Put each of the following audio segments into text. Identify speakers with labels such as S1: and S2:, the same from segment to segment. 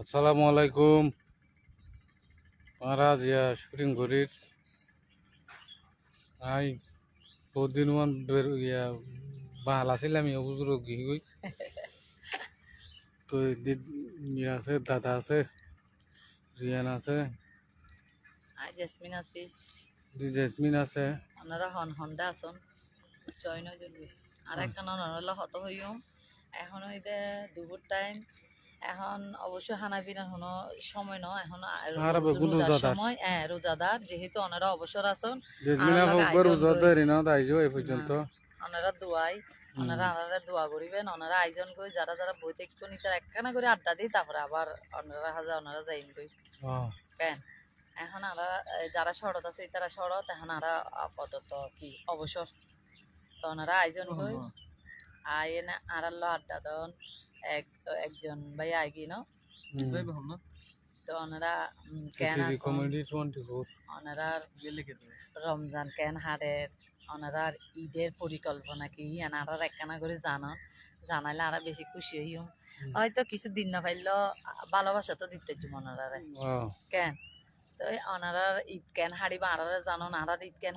S1: আসসালামু আলাইকুম। মহারাজ ইয়া শুটিং করির আই বহুত দিন মান বের ইয়া বাহাল আছিলাম ইয়া হুজুর গিয়ে গই তো ইয়া আছে দাদা আছে রিয়ান আছে।
S2: আই জেসমিন আছি।
S1: দি জেসমিন আছে।
S2: ওনারা হন হন্ডা আছেন। জয়েন হয়ে আর ওনারা হত হইম এখন হইতে দুপুর টাইম এখন অবশ্য হানা পিনার কোনো সময় ন এখন রোজার। সময়। হ্যাঁ রোজাদার যেহেতু ওনারা অবসর আছেন করি।
S1: পর্যন্ত।
S2: ওনারা দোয়াই ওনারা ওনারা দোয়া করিবেন ওনারা আয়োজন করে যারা যারা বই দেখতো তারা একখানা করে আড্ডা দিই তারপরে আবার ওনারা হাজার ওনারা যাইন কই। কেন এখন আরা যারা শরৎ আছে তারা শরৎ এখন আরা আপাতত কি অবসর। তো ওনারা আয়োজন কই। আই এনে আড়াল্লো আড্ডা দন এক একজন ভাই আইগি ন?
S1: হুম।
S2: তো ওনারা কেন ওনারা রমজান কেন হারের? ওনারা ঈদের পরিকল্পনা কি? এনারা একখানা করে জানো। জানাইলে আরা বেশি খুশি হইম। হয়তো কিছু দিন না পাইলেও ভালোবাসা তো দিতে ওনারা কেন? তো এই অনারার ঈদ কেন হাড়িব আনারা জানো আনার ঈদ কেন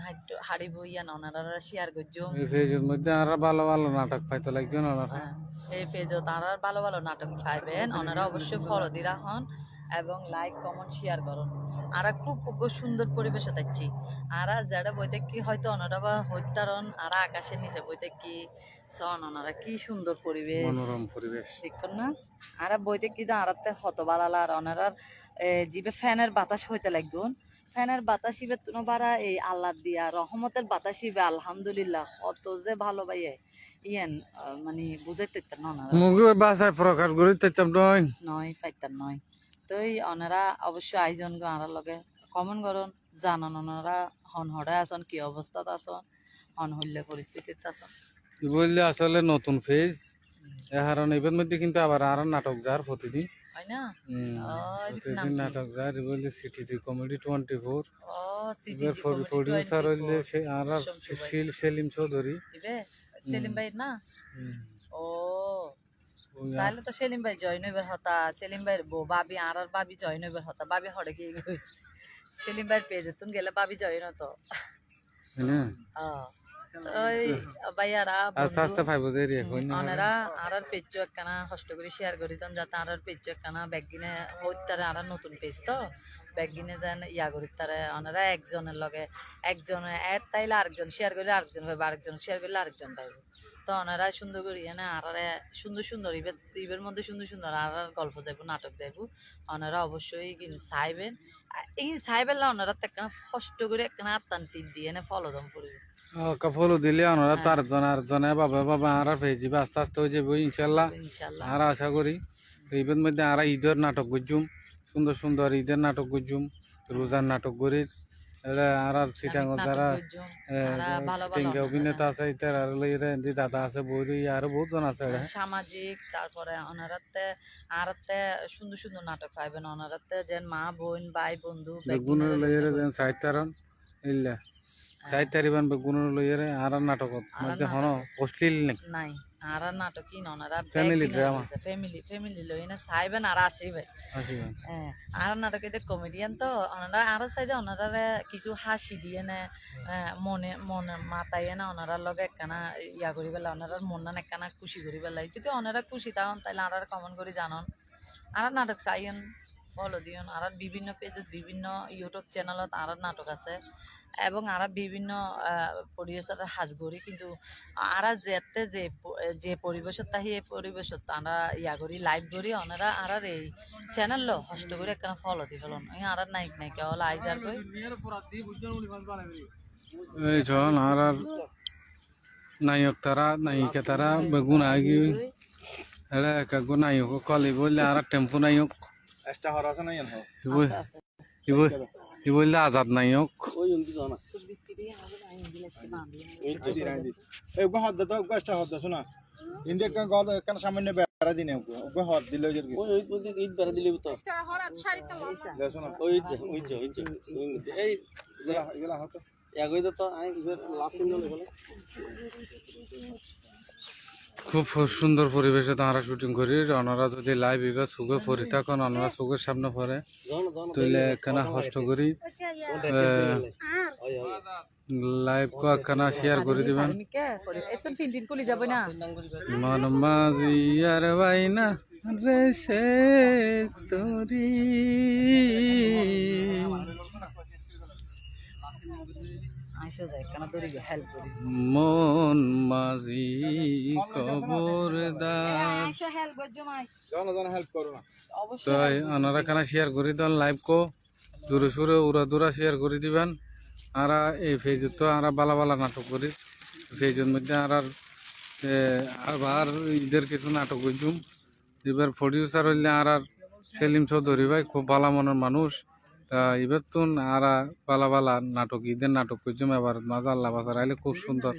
S2: হাড়িব ইয়ান অনারারা শেয়ার করছ
S1: এই ফেজের মধ্যে আর ভালো ভালো নাটক পাইতে লাগবে না ওনারা
S2: হ্যাঁ, এই পেজও তারা ভালো ভালো নাটক পাইবেন। ওনারা অবশ্যই ফলো দি রাখুন এবং লাইক কমেন্ট শেয়ার করুন। আরা খুব খুব সুন্দর পরিবেশে থাকছি। আরা যারা বইতে কি হয়তো ওনারা বা হত্যারণ আরা আকাশের নিচে বইতে কি সন ওনারা কি সুন্দর পরিবেশ।
S1: মনোরম পরিবেশ।
S2: দেখুন না আরা বইতে কি আরাতে আর ওনারার এ, জিবে ফ্যানের বাতাস হইতে লাগবে ফ্যানের বাতাস ইবে তুনো বারা এই আল্লাহ দিয়া রহমতের বাতাস ইবে আলহামদুলিল্লাহ। কত যে ভালো ভাইয়ে ইয়েন মানে বুঝাইতে না
S1: বাসায় প্রকাশ করি নয়
S2: নয় পাইতেন নয় তো এই ওনারা অবশ্যই আয়োজন আনার লগে কমন করুন জানান ওনারা হন হড়ে আছেন কি অবস্থাত আছেন হন হইলে পরিস্থিতিতে আছেন।
S1: ই বললে আসলে নতুন ফেজ এ হারণ এবার মধ্যে কিন্তু আবার আর নাটক যার প্রতিদিন।
S2: হয় না?
S1: নাটক যার ই বললে city comedy twenty four producer হইলে সে আর। শিল সেলিম চৌধুরী।
S2: সেলিম ভাই না? ও। তাহলে তো সেলিম ভাই জয়েন হতা। সেলিম ভাইয়ের বউ বাবি আর আর বাবি জয়েন হতা। বাবি হড়ে গিয়ে সেলিম ভাইয়ের পেজে তুমি গেলে বাবি জয়েন হতো।
S1: হ্যাঁ,
S2: ওই ভাইয়ারা
S1: আস্তে আস্তে ফাইভ দেরি হই না
S2: অনেরা আর আর পেজ একখানা কষ্ট করে শেয়ার করি তখন যাতে আর আর পেজ একখানা ব্যাগ কিনে হইতারে আর আর নতুন পেজ তো। ব্যাগ কিনে যেন ইয়া করি তারে অনেরা একজনের লগে একজনে এড তাইলে আরেকজন শেয়ার করলে আরেকজন পাইবে আরেকজন শেয়ার করলে আরেকজন পাইবে। তো ওনারা সুন্দর করি না আর আর সুন্দর সুন্দর ইবের ইবের মধ্যে সুন্দর সুন্দর আর আর গল্প যাইব নাটক যাইব ওনারা অবশ্যই কিন্তু চাইবেন। আর এই চাইবেন না ওনারা তো একটা কষ্ট করে একটা আত্মান টিপ দিয়ে এনে ফলদম করবে।
S1: কফল দিলে ওনারা
S2: হ্যাঁ।
S1: তার জন আর জনে বাবা বাবা আর ফেজ আস্তে আস্তে হয়ে যাবে ইনশাল্লাহ আর আশা করি তো এবার মধ্যে আর ঈদের নাটক করছুম সুন্দর সুন্দর ঈদের নাটক করছুম রোজার নাটক করি আর আর সিটাঙ্গ যারা
S2: করছুম। তারা ভালো ভালো
S1: টিঙ্গা
S2: অভিনেতা।
S1: আছে ইতার আর লইরে দাদা আছে বৌদি আর বহুত জন আছে
S2: সামাজিক তারপরে ওনারাতে আরাতে সুন্দর সুন্দর নাটক পাইবেন ওনারাতে যেন মা বোন ভাই বন্ধু
S1: বেগুনের লইরে যেন সাহিত্যারন ইল্লা আর নাটকত।
S2: আর
S1: মধ্যে হন
S2: নাটক।
S1: অশ্লীল নেই
S2: নাই আর আর নাটকই না ওনারা
S1: Family drama.
S2: ফ্যামিলি ফ্যামিলি লই না চাইবেন আর আসিবে।
S1: আসিবেন
S2: হ্যাঁ আর নাটকে যে কমেডিয়ান তো ওনারা আরও ওনারা কিছু হাসি দিয়ে না মনে মনে মাথায় না ওনারার লগে একখানা ইয়া করি পেলা ওনারার মন না একখানা খুশি করি পেলাই যদি ওনারা খুশি তাহন তাহলে আর কমন করে জানন। আর নাটক চাইন ফলো দিয়ন। আর বিভিন্ন পেজত বিভিন্ন ইউটিউব চ্যানেলত আর নাটক আছে। এবং আর বিভিন্ন পরিবেশের সাজগরি কিন্তু আরা যেতে যে যে পরিবেশত তাহি এই পরিবেশত আমরা ইয়া করি লাইভ করি ওনারা আর এই চ্যানেল হষ্ট করে একখানা ফলো দি ফেলন। আর নাইক নাইকা হল আইজার কই।
S1: এই চল আর আর নায়ক তারা নায়িকা তারা বেগুন আগি। এরা একাগো নায়ক কলি বললে আর টেম্পু নায়ক।
S3: এক্সট্রা হর আছে না
S1: বললে আজাদ নায়ক।
S3: ওই উন্তি দাও না ওই দিন আইদি এই গো হদ দাও গো এক্সট্রা হদ দাও শোনা। ইন্ডিয়া কান গল কান সামান্য বেড়া দিনে হদ দিলে বেড়া দিলে তো। দে শোনা। ওই যে ওই যে ওই যে এই এগুলা এগুলা হতো। এগোই তো আই ইবের লাস্ট
S1: খুব সুন্দর পরিবেশে তারা শুটিং করি। ওনারা যদি লাইভ এবার সুখে পরি তখন ওনারা চোখের সামনে পড়ে তুইলে একখানা কষ্ট করি। লাইভ কো শেয়ার করে দিবেন।
S2: না
S1: মন মাঝি আর বাইনা রে সে তোরি
S2: আইসো যায় কেন তোর হেল্প করি
S1: মন মাঝি কবরদার
S2: হেল্প করছ মাই।
S3: জানো জানো হেল্প করো না।
S2: অবশ্যই
S1: তো ওনারা খানা শেয়ার করে দেন লাইভ কো। জোরে সোরে উড়া দুরা শেয়ার করে দিবেন। আর এই ফেজত তো আর বালা বালা নাটক করি। ফেজের মধ্যে আর আর এ, ঈদের কিছু নাটক করছুম এবার প্রডিউসার হইলে আর আর সেলিম চৌধুরী ভাই খুব ভালো মনের মানুষ। তা এবার তো আর বালা বালা নাটক, ঈদের নাটক করছুম এবার মাজা আল্লাহ বাজার আইলে খুব সুন্দর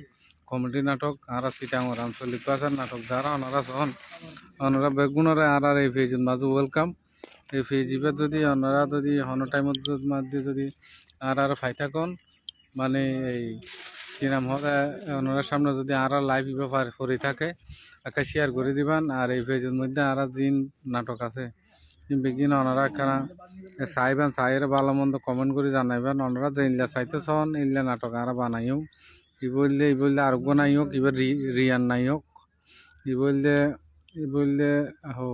S1: কমেডি নাটক, আর সিটাঙ্গর আঞ্চলিক ভাষার নাটক, যারা ওনারা সহন ওনারা বেগুনরে আর আর এই ফেজের মাঝে ওয়েলকাম এই ফেজ এবার যদি ওনারা যদি হন টাইমত মধ্যে যদি আর আর ফাই থাকুন মানে এই কি নাম ওনারা সামনে যদি আর লাইভ ব্যাপার করে থাকে একটা শেয়ার করে দিবেন, আর এই পেজের মধ্যে আর জিন নাটক আছে। বেগিন ওনারা খানা চাইবেন চাইয়ের ভালো মন্দ কমেন্ট করে জানাইবেন ওনারা যে ইনলা চাইতে চান ইনলা নাটক আর বানাইও ই বললে ই বললে আর নাই হোক এবার রিয়ান নাই হোক ই বললে ই বললে হো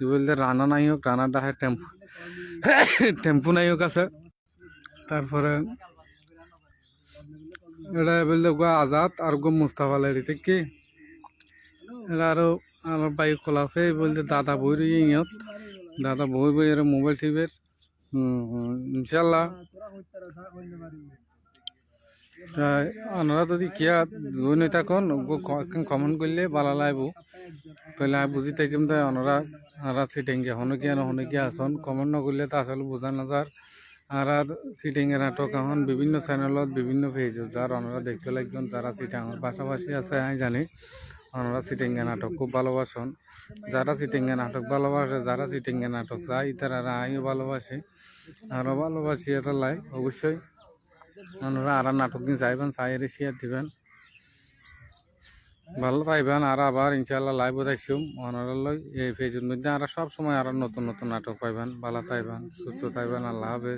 S1: ই বললে রানা নাই হোক রানাটা হয় টেম্পু টেম্পু নাই হোক আছে তারপরে এটা বললে গো আজাদ আর গো মুস্তাফা লাইরি থেকে এটা আরও আমার বাইক খোলা আছে বলতে দাদা বই রই ইয়ত দাদা বই বই এর মোবাইল টিপের ইনশাল্লাহ তা ওনারা যদি কিয়া দুই নেতা কোন কমেন্ট করলে ভালো লাগবো তাহলে আমি বুঝি তাইছিলাম তাই ওনারা আর সিটিং গে হনো কিয়া নহনো কিয়া আসন। কমেন্ট নকরলে তো আসলে বোঝা নাযার আর আর সিটিং এর নাটক এখন বিভিন্ন চ্যানেলত বিভিন্ন পেজত যার ওনারা দেখতে লাগবেন, যারা সিটাঙের পাশাপাশি আছে, আমি জানি। ওনারা এর নাটক খুব ভালোবাসন। যারা এর নাটক ভালোবাসে, যারা এর নাটক চাই তারা আমিও ভালোবাসি। আরও ভালোবাসি এটা লাই অবশ্যই। ওনারা আর নাটক নিয়ে চাইবেন চাইরে শেয়ার দিবেন। ভালো পাইবেন, আর আবার ইনশাল্লাহ লাইভ দেখিম ওনারা এই পেজের মধ্যে আর সব সময় আর নতুন নতুন নাটক পাইবেন। ভালো পাইবেন সুস্থ থাকবেন আল্লাহ হাফেজ।